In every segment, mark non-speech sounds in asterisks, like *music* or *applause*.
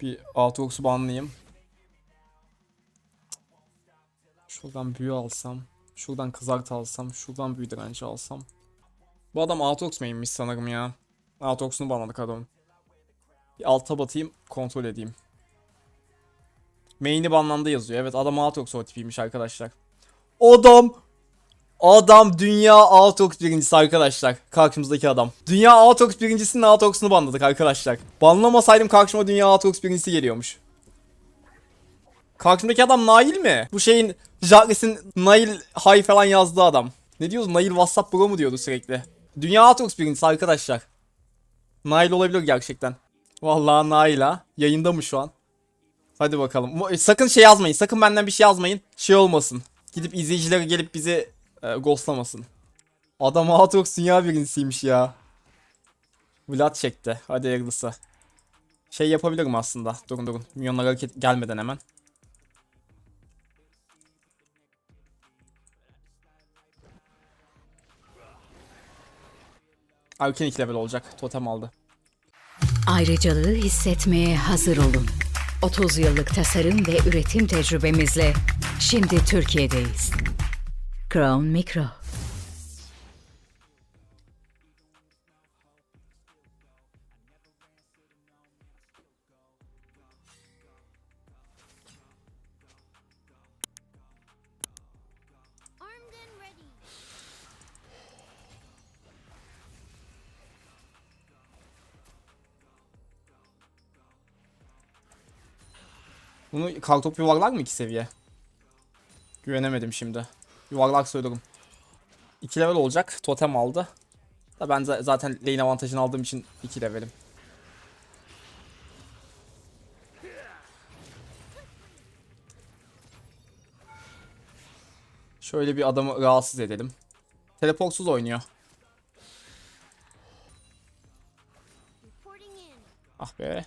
Bir Aatrox'u banlayayım. Şuradan büyü alsam. Şuradan kızart alsam. Şuradan büyü direnci alsam. Bu adam Aatrox main'miş sanırım ya. Aatrox'unu banladık adamın. Bir alta batayım kontrol edeyim. Main'i banlandı yazıyor. Evet adam Aatrox o tipiymiş arkadaşlar. Adam Adam dünya Aatrox birincisi arkadaşlar. Karşımızdaki adam. Dünya Aatrox birincisinin Aatrox'unu banladık arkadaşlar. Banlamasaydım karşıma dünya Aatrox birincisi geliyormuş. Karşımdaki adam Nail mi? Bu şeyin Jacques'in Nail Hay falan yazdığı adam. Ne diyoruz? Nail WhatsApp bro mu diyordu sürekli. Dünya Aatrox birincisi arkadaşlar. Nail olabilir gerçekten. Vallahi Nail ha. Yayında mı şu an? Hadi bakalım. Sakın şey yazmayın. Sakın benden bir şey yazmayın. Şey olmasın. Gidip izleyicileri gelip bizi e, ghostlamasın. Adam Aatrox dünya birincisiymiş ya. Vlad çekti. Hadi hayırlısı. Şey yapabilirim aslında. Durun durun. Milyonlar hareket gelmeden hemen. Arken 2 level olacak. Totem aldı. Ayrıcalığı hissetmeye hazır olun. 30 yıllık tasarım ve üretim tecrübemizle şimdi Türkiye'deyiz. Crown Micro. Bunu kartop yuvarlar mı 2 seviye? Güvenemedim şimdi. Yuvarlak söylerim. 2 level olacak. Totem aldı. Da ben za- zaten lane avantajını aldığım için 2 levelim. Şöyle bir adamı rahatsız edelim. Teleportsuz oynuyor. Ah be.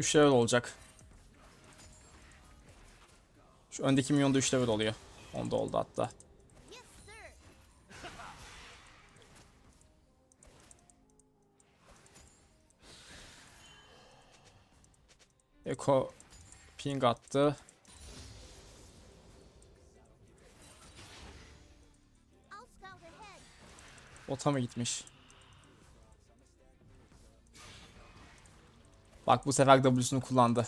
Üç level olacak. Şu öndeki milyonda 3 level oluyor. Onda oldu hatta. Eko ping attı. Ota mı gitmiş? Bak bu sefer W'sunu kullandı.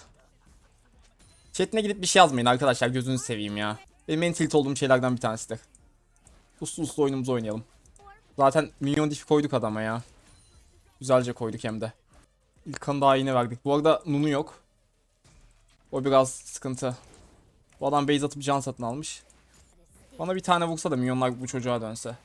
Chatine gidip bir şey yazmayın arkadaşlar gözünüzü seveyim ya. Benim en tilt olduğum şeylerden bir tanesidir. Uslu uslu oyunumuzu oynayalım. Zaten minyon difi koyduk adama ya. Güzelce koyduk hem de. İlk kanı daha yine verdik. Bu arada Nunu yok. O biraz sıkıntı. Bu adam base atıp can satın almış. Bana bir tane vursa da minyonlar bu çocuğa dönse.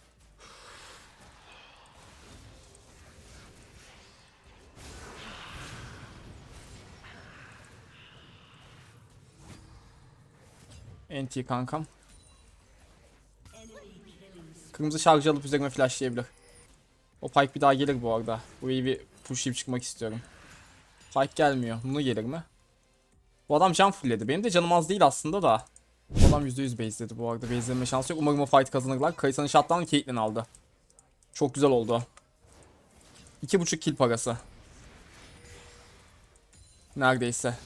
NT kankam. Kırmızı şarjı alıp üzerime flashlayabilir. O Pike bir daha gelir bu arada. Bu iyi bir pushlayıp çıkmak istiyorum. Pike gelmiyor. Bunu gelir mi? Bu adam can fullledi. Benim de canım az değil aslında da. Bu adam %100 base'ledi bu arada. Base'lenme şansı yok. Umarım o fight kazanırlar. Kayısa'nın shotdown'ı Caitlyn aldı. Çok güzel oldu. 2.5 kill parası. Neredeyse.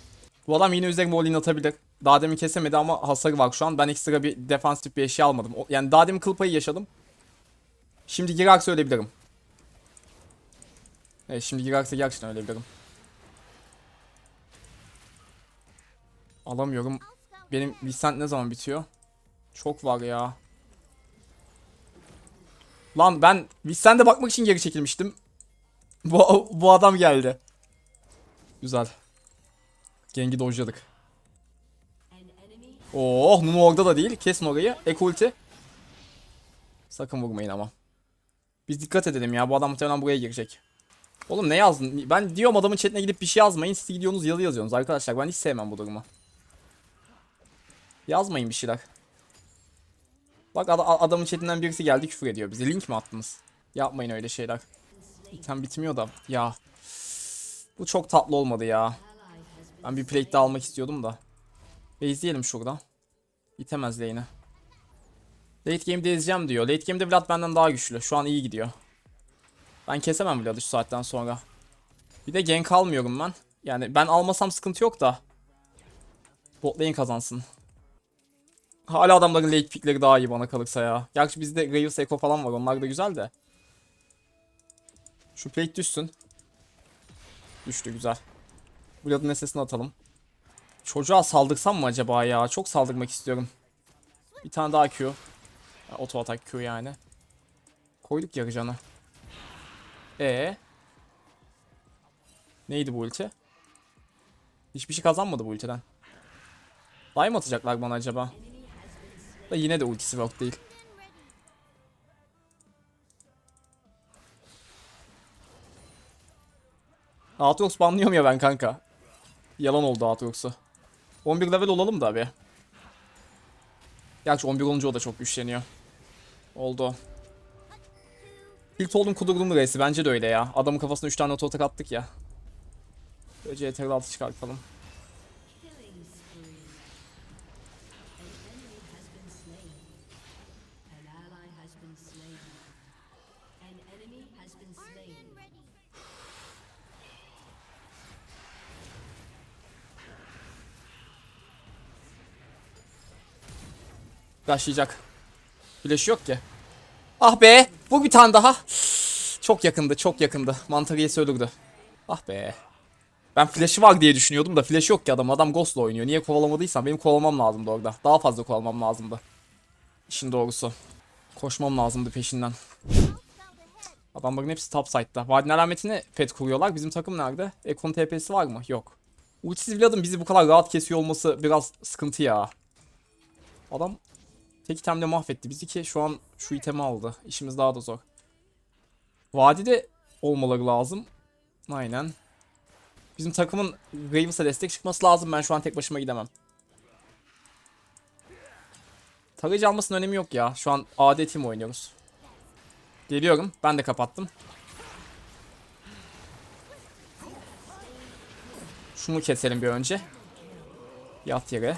Bu adam yine üzerime all-in atabilir. Daha demin kesemedi ama hasarı var şu an. Ben ekstra bir defansif bir eşya almadım. Yani daha demin kıl payı yaşadım. Şimdi girerse ölebilirim. Evet şimdi girerse gerçekten ölebilirim. Alamıyorum. Benim lisans ne zaman bitiyor? Çok var ya. Lan ben Vincent'e bakmak için geri çekilmiştim. Bu, bu adam geldi. Güzel. Gengi dojladık. Oh Nunu orada da değil. Kesin orayı. Ek ulti. Sakın vurmayın ama. Biz dikkat edelim ya. Bu adam muhtemelen buraya girecek. Oğlum ne yazdın? Ben diyorum adamın chatine gidip bir şey yazmayın. Siz gidiyorsunuz yazı yazıyorsunuz arkadaşlar. Ben hiç sevmem bu durumu. Yazmayın bir şeyler. Bak ad- adamın chatinden birisi geldi küfür ediyor bize. Link mi attınız? Yapmayın öyle şeyler. İtem bitmiyor da. Ya. Bu çok tatlı olmadı ya. Ben bir plate daha almak istiyordum da. Base'leyelim şurada. İtemez lane'e. Late game'de ezeceğim diyor. Late game'de Vlad benden daha güçlü. Şu an iyi gidiyor. Ben kesemem Vlad'ı şu saatten sonra. Bir de gank almıyorum ben. Yani ben almasam sıkıntı yok da. Bot lane kazansın. Hala adamların late pickleri daha iyi bana kalırsa ya. Gerçi bizde Graves Echo falan var. Onlar da güzel de. Şu plate düşsün. Düştü güzel. Vlad'ın SS'ini atalım. Çocuğa saldırsam mı acaba ya? Çok saldırmak istiyorum. Bir tane daha Q. Auto atak Q yani. Koyduk yarı canı. E Neydi bu ulti? Hiçbir şey kazanmadı bu ultiden. Dive mı atacaklar bana acaba? Da yine de ultisi yok değil. Aatrox banlıyorum ya ben kanka. Yalan oldu Aatrox'u. 11 level olalım da abi. Gerçi 11 olunca o da çok güçleniyor. Oldu. İlk oldum kudurdum reisi bence de öyle ya. Adamın kafasına 3 tane ototak attık ya. Böylece CTRL 6 çıkartalım. Başlayacak. Flash yok ki. Ah be! Bu bir tane daha. Çok yakındı, çok yakındı. Mantariyesi ölürdü. Ah be. Ben flash'ı var diye düşünüyordum da flash yok ki adam. Adam Ghost'la oynuyor. Niye kovalamadıysam benim kovalamam lazımdı orada. Daha fazla kovalamam lazımdı. İşin doğrusu. Koşmam lazımdı peşinden. Adamların hepsi top side'da. Vadin alametini pet kuruyorlar. Bizim takım nerede? Ekon TP'si var mı? Yok. Ultisiz Vlad'ın bizi bu kadar rahat kesiyor olması biraz sıkıntı ya. Adam tek itemle mahvetti bizi ki şu an şu itemi aldı. İşimiz daha da zor. Vadide olmaları lazım. Aynen. Bizim takımın Ravens'a destek çıkması lazım. Ben şu an tek başıma gidemem. Tarayıcı almasının önemi yok ya. Şu an AD team oynuyoruz. Geliyorum. Ben de kapattım. Şunu keselim bir önce. Yat yere.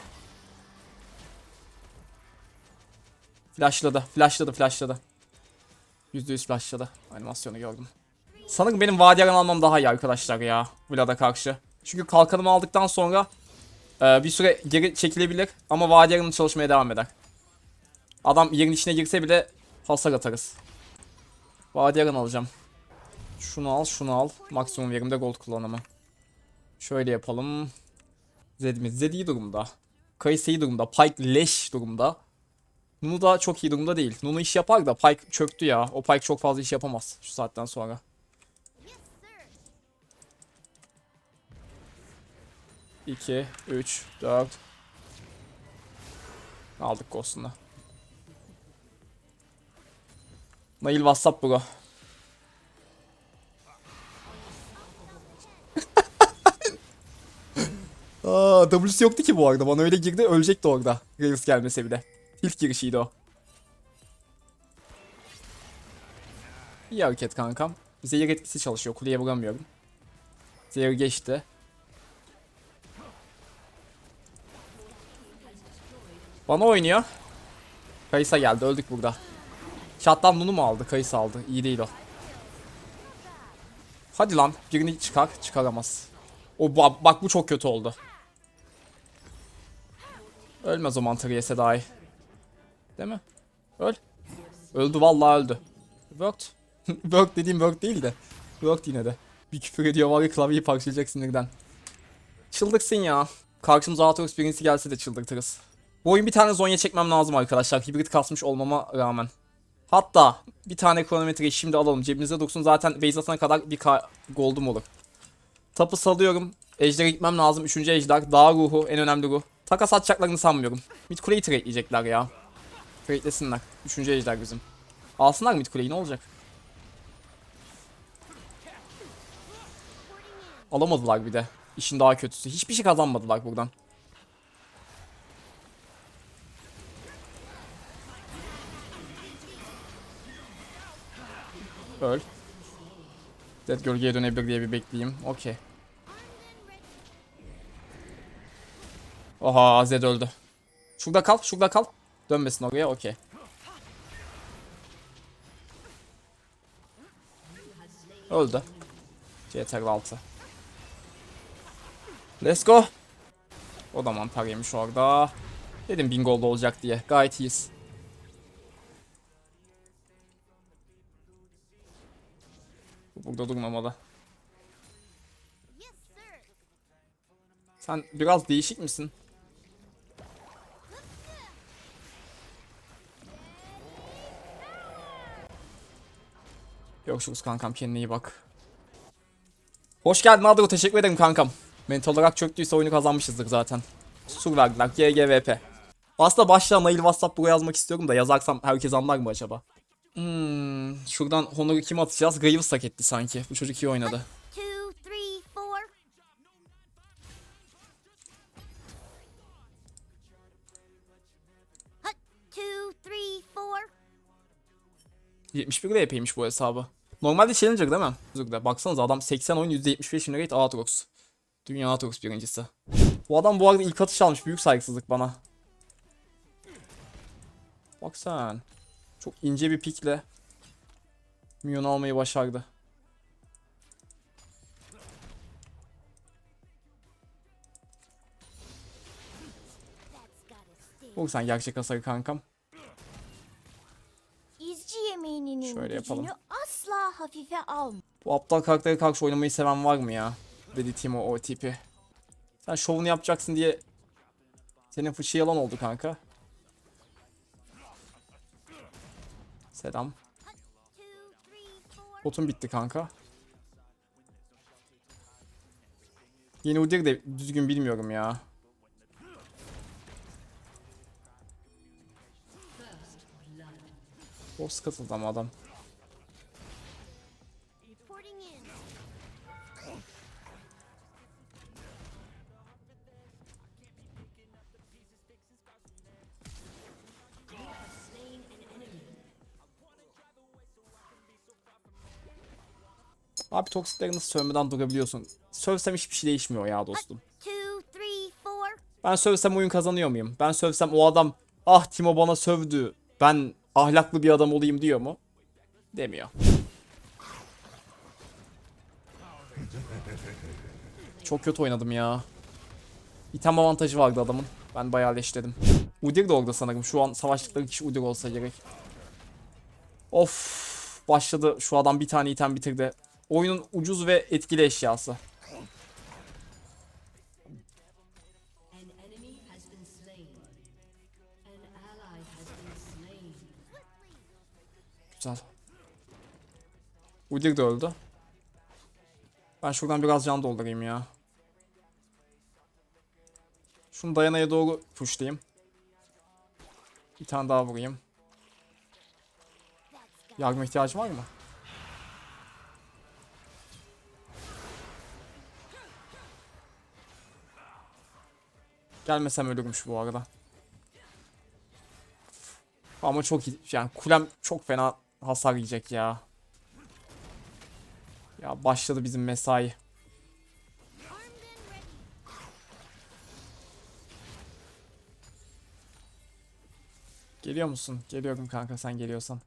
Flashladı, flashladı, flashladı. %100 flashladı. Animasyonu gördüm. Sanırım benim Vadiyaran almam daha iyi arkadaşlar ya. Vlad'a karşı. Çünkü kalkanımı aldıktan sonra e, bir süre geri çekilebilir ama Vadiyaran'ın çalışmaya devam eder. Adam yerin içine girse bile hasar atarız. Vadiyaran alacağım. Şunu al, şunu al. Maksimum verimde gold kullanımı. Şöyle yapalım. Zed'imiz Zed iyi durumda. Kayısı iyi durumda. Pike leş durumda. Nunu da çok iyi durumda değil. Nunu iş yapar da Pike çöktü ya. O Pike çok fazla iş yapamaz şu saatten sonra. 2, 3, 4. Aldık Ghost'unu. Nail WhatsApp bro. *laughs* Aa, W'si yoktu ki bu arada. Bana öyle girdi ölecekti orada. Graves gelmese bile. İlk girişiydi o. İyi hareket kankam. Zehir etkisi çalışıyor. Kuleye vuramıyorum. Zehir geçti. Bana oynuyor. Kayısa geldi. Öldük burada. Şattan bunu mu aldı? Kayısı aldı. İyi değil o. Hadi lan. Birini çıkar. Çıkaramaz. O bak, bu çok kötü oldu. Ölmez o mantarı yese daha iyi. Değil mi? Öl. Öldü vallahi öldü. Worked. *laughs* Worked dediğim work değil de. Worked yine de. Bir küfür ediyor var ya klavyeyi parçalayacak sinirden. Çıldıksın ya. Karşımıza Aatrox birincisi gelse de çıldırtırız. Bu oyun bir tane zonya çekmem lazım arkadaşlar. Hibrit kasmış olmama rağmen. Hatta bir tane kronometreyi şimdi alalım. Cebimizde dursun zaten base atana kadar bir gold'um olur. Tapı salıyorum. Ejder'e gitmem lazım. Üçüncü ejder. Dağ ruhu. En önemli ruh. Takas atacaklarını sanmıyorum. Mid kuleyi tradeleyecekler ya. Tradelesinler. Üçüncü ejder bizim. Alsınlar mid kuleyi ne olacak? Alamadılar bir de. İşin daha kötüsü. Hiçbir şey kazanmadılar buradan. Öl. Zed gölgeye dönebilir diye bir bekleyeyim. Okey. Oha Zed öldü. Şurada kal, şurada kal. Dönmesin oraya okey. Öldü. CTR 6. Let's go. O da mantar yemiş orada. Dedim bin bingold olacak diye. Gayet iyiyiz. Burada durmamalı. Sen biraz değişik misin? Görüşürüz kankam kendine iyi bak. Hoş geldin Adro teşekkür ederim kankam. Mental olarak çöktüyse oyunu kazanmışızdır zaten. Sur verdiler GGVP. Aslında başta mail WhatsApp buraya yazmak istiyorum da yazarsam herkes anlar mı acaba? Hmm, şuradan Honor'u kim atacağız? Graves hak etti sanki. Bu çocuk iyi oynadı. 71 de epeymiş bu hesabı. Normalde Challenger değil mi? Zırhda. Baksanıza adam 80 oyun %75 win rate Aatrox. Dünya Aatrox birincisi. Bu adam bu arada ilk atış almış. Büyük saygısızlık bana. Bak sen. Çok ince bir pikle. Minyon almayı başardı. That's gotta stay. Vur sen gerçek hasarı kankam. Yapalım. asla hafife alma. Bu aptal karaktere karşı oynamayı seven var mı ya? Dedi Timo o tipi. Sen şovunu yapacaksın diye senin fıçı yalan oldu kanka. Selam. Botun bitti kanka. Yeni Udyr de düzgün bilmiyorum ya. Boss katıldı ama adam. Abi toksikleri nasıl sövmeden durabiliyorsun? Sövsem hiçbir şey değişmiyor ya dostum. Ben sövsem oyun kazanıyor muyum? Ben sövsem o adam ah Timo bana sövdü. Ben ahlaklı bir adam olayım diyor mu? Demiyor. Çok kötü oynadım ya. İtem avantajı vardı adamın. Ben bayağı leşledim. Udyr de orada sanırım. Şu an savaştıkları kişi Udyr olsa gerek. Of. Başladı. Şu adam bir tane item bitirdi. Oyunun ucuz ve etkili eşyası. Güzel. Udyr de öldü. Ben şuradan biraz can doldurayım ya. Şunu dayanaya doğru pushlayayım. Bir tane daha vurayım. Yardım ihtiyacım var mı? Gelmesem ölürmüş bu arada. Ama çok iyi. Yani kulem çok fena hasar yiyecek ya. Ya başladı bizim mesai. Geliyor musun? Geliyorum kanka sen geliyorsan.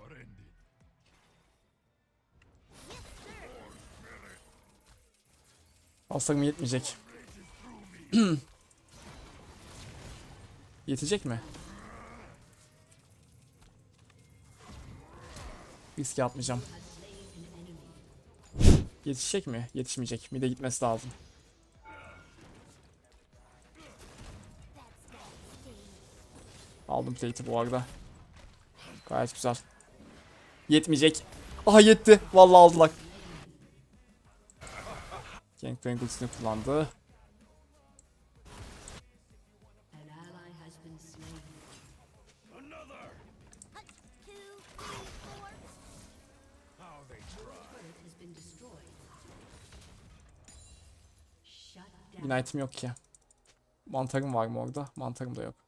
Are ended. Sir. Hasarım yetmeyecek. *clears throat* Yetecek mi? Riske atmayacağım. Yetişecek mi? Yetişmeyecek. Mide gitmesi lazım. Aldım plate'i bu arada. Gayet güzel. Yetmeyecek. Aha yetti. Vallahi aldılar. Gangplank ultisini kullandı. İtem yok ki. Mantarım var mı orada? Mantarım da yok.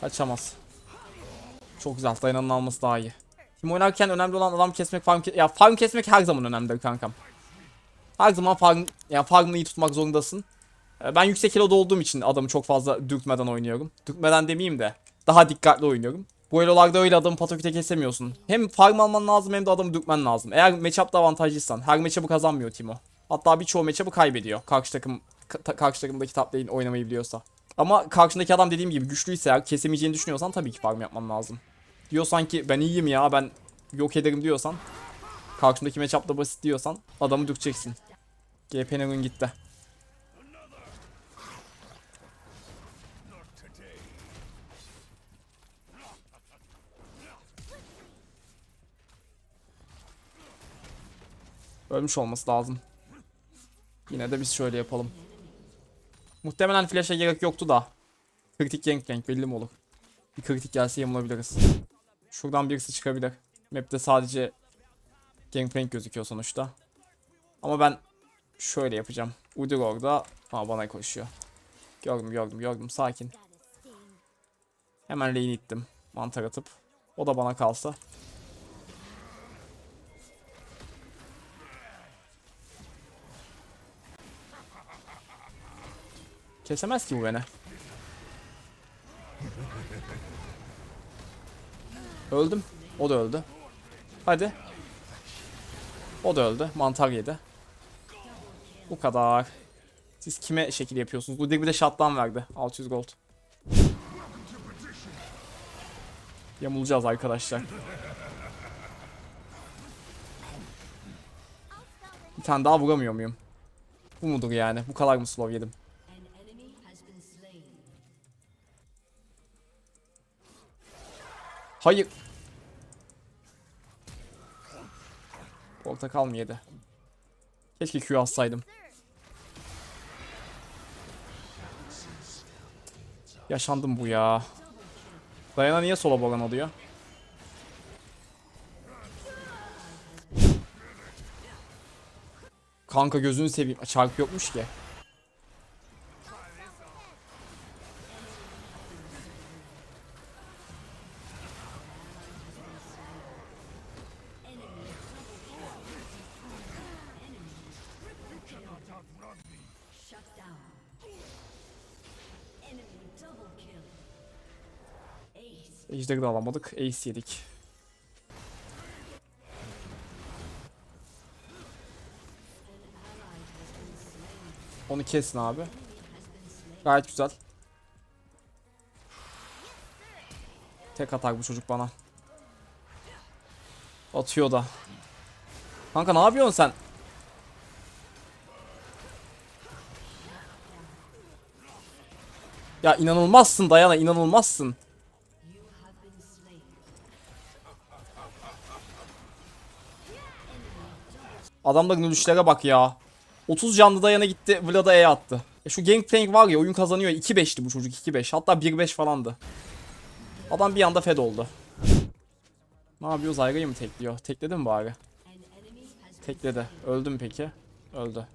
Kaçamaz. Çok güzel. Dayananın alması daha iyi. Kim oynarken önemli olan adam kesmek, farm ke- ya farm kesmek her zaman önemlidir kankam. Her zaman farm ya farmını iyi tutmak zorundasın. Ee, Ben yüksek elo'da olduğum için adamı çok fazla dürtmeden oynuyorum. Dürtmeden demeyeyim de daha dikkatli oynuyorum. Bu elo'larda öyle adamı patokite kesemiyorsun. Hem farm alman lazım hem de adamı dürtmen lazım. Eğer matchup'ta avantajlıysan. Her matchup'ı kazanmıyor Timo. Hatta birçoğu matchup'ı kaybediyor. Karşı takım ka- ta- karşı takımdaki top lane oynamayı biliyorsa. Ama karşındaki adam dediğim gibi güçlüyse eğer kesemeyeceğini düşünüyorsan tabii ki farm yapman lazım. Diyorsan ki ben iyiyim ya ben yok ederim diyorsan karşındaki matchup'ta basit diyorsan adamı dürteceksin. GP'nin ürün gitti. Ölmüş olması lazım. Yine de biz şöyle yapalım. Muhtemelen flash'a gerek yoktu da. Kritik gank belli mi olur? Bir kritik gelse yamulabiliriz. Şuradan birisi çıkabilir. Map'te sadece Gangplank gözüküyor sonuçta. Ama ben şöyle yapacağım. Udyr orada. Aa bana koşuyor. Gördüm gördüm gördüm sakin. Hemen lane'i ittim. Mantar atıp. O da bana kalsa. Kesemez ki bu beni. Öldüm. O da öldü. Hadi. O da öldü. Mantar yedi. Bu kadar. Siz kime şekil yapıyorsunuz? Bu bir de shutdown verdi. 600 gold. Yamulacağız arkadaşlar. Bir tane daha vuramıyor muyum? Bu mudur yani? Bu kadar mı slow yedim? Hayır. Portakal mı yedi? Keşke Q atsaydım. Yaşandım bu ya. Dayana niye sola boran oluyor? Kanka gözünü seveyim. Çarpı yokmuş ki. Shut down. Enemy double kill. Ace. Ejderi de alamadık. Ace yedik. Onu kesin abi. Gayet güzel. Tek atar bu çocuk bana. Atıyor da. Kanka ne yapıyorsun sen? Ya inanılmazsın Dayana inanılmazsın. Adamların ölüşlere bak ya. 30 canlı dayana gitti Vlad'a E attı. E şu Gangplank var ya oyun kazanıyor 2-5'ti bu çocuk 2-5 hatta 1-5 falandı. Adam bir anda fed oldu. Ne yapıyor Zyra'yı mı tekliyor? Tekledi mi bari? Tekledi. Öldü mü peki? Öldü.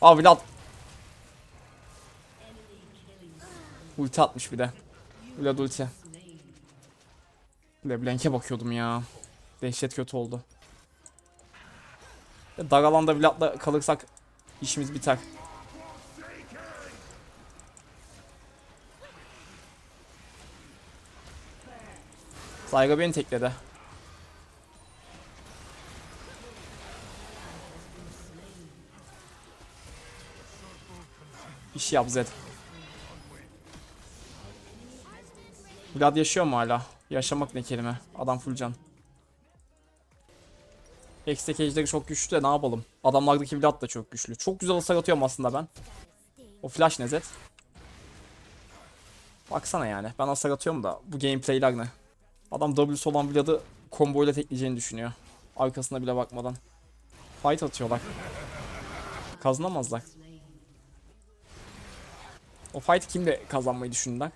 Aa Vlad. Ulti atmış bir de. Vlad ulti. LeBlanc'e bakıyordum ya. Dehşet kötü oldu. Dar alanda Vlad'la kalırsak işimiz biter. Zyra beni tekledi. İş yap Zed. Vlad yaşıyor mu hala? Yaşamak ne kelime? Adam full can. Ejderi çok güçlü de ne yapalım? Adamlardaki Vlad da çok güçlü. Çok güzel hasar atıyorum aslında ben. O flash ne Zed? Baksana yani. Ben hasar atıyorum da bu gameplay'ler ne? Adam W'su olan Vlad'ı combo ile tekleyeceğini düşünüyor. Arkasına bile bakmadan. Fight atıyorlar. Kazanamazlar. O fight kimle kazanmayı düşündüler?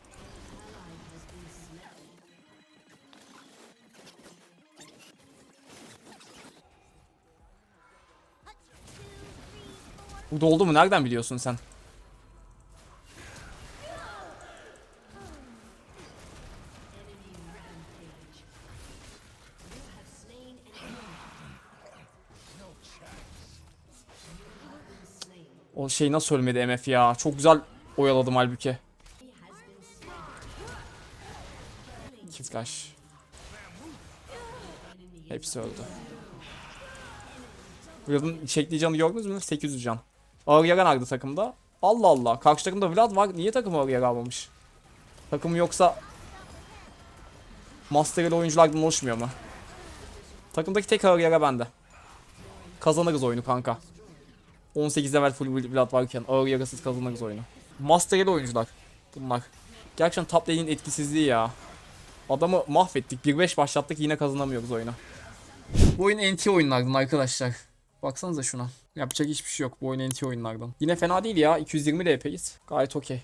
Bu doldu mu? Nereden biliyorsun sen? O şey nasıl ölmedi MF ya? Çok güzel oyaladım halbuki. Kill flash. Hepsi öldü. Yılın çektiği canı gördünüz mü? 800 can. Yara nerede takımda? Allah Allah. Karşı takımda Vlad var. Niye takım yara almamış? Takım yoksa Master'lı oyunculardan oluşmuyor mu? Takımdaki tek yara bende. Kazanırız oyunu kanka. 18 level full Vlad varken yarasız kazanırız oyunu. Master'lı oyuncular bunlar. Gerçekten top lane'in etkisizliği ya. Adamı mahvettik. 1-5 başlattık yine kazanamıyoruz oyunu. Bu oyun NT oyunlardan arkadaşlar. Baksanıza şuna. Yapacak hiçbir şey yok bu oyun NT oyunlardan. Yine fena değil ya. 220 LP'yiz. Gayet okey.